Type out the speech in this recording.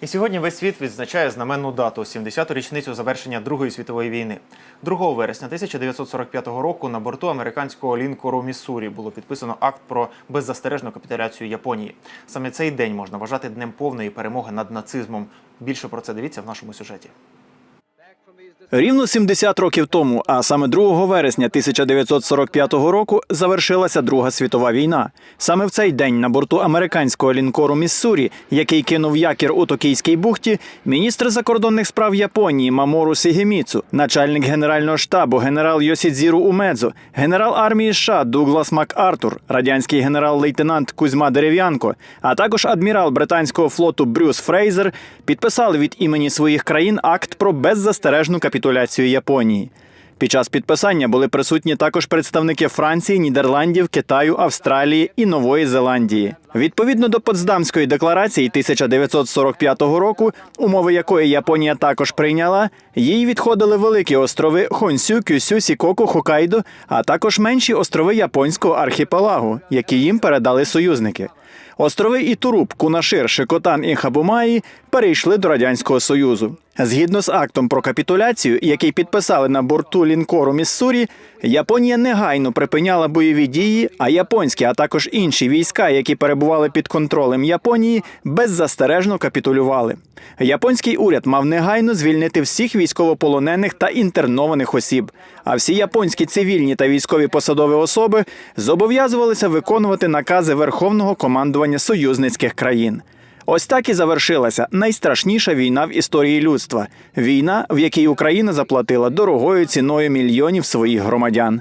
І сьогодні весь світ відзначає знаменну дату 70-ту річницю завершення Другої світової війни. 2 вересня 1945 року на борту американського лінкору Міссурі було підписано акт про беззастережну капітуляцію Японії. Саме цей день можна вважати днем повної перемоги над нацизмом. Більше про це дивіться в нашому сюжеті. Рівно 70 років тому, а саме 2 вересня 1945 року, завершилася Друга світова війна. Саме в цей день на борту американського лінкору Міссурі, який кинув якір у Токійській бухті, міністр закордонних справ Японії Мамору Сігеміцу, начальник генерального штабу генерал Йосідзіру Умедзо, генерал армії США Дуглас МакАртур, радянський генерал-лейтенант Кузьма Дерев'янко, а також адмірал британського флоту Брюс Фрейзер підписали від імені своїх країн акт про беззастережну капітуляцію Японії. Під час підписання були присутні також представники Франції, Нідерландів, Китаю, Австралії і Нової Зеландії. Відповідно до Потсдамської декларації 1945 року, умови якої Японія також прийняла, їй відходили великі острови Хонсю, Кюсю, Сікоку, Хокайдо, а також менші острови японського архіпелагу, які їм передали союзники. Острови Ітуруб, Кунашир, Шикотан і Хабумаї перейшли до радянського союзу. Згідно з актом про капітуляцію, який підписали на борту лінкору Міссурі, Японія негайно припиняла бойові дії, а японські, а також інші війська, які перебували під контролем Японії, беззастережно капітулювали. Японський уряд мав негайно звільнити всіх військовополонених та інтернованих осіб. А всі японські цивільні та військові посадові особи зобов'язувалися виконувати накази Верховного командування союзницьких країн. Ось так і завершилася найстрашніша війна в історії людства. Війна, в якій Україна заплатила дорогою ціною мільйонів своїх громадян.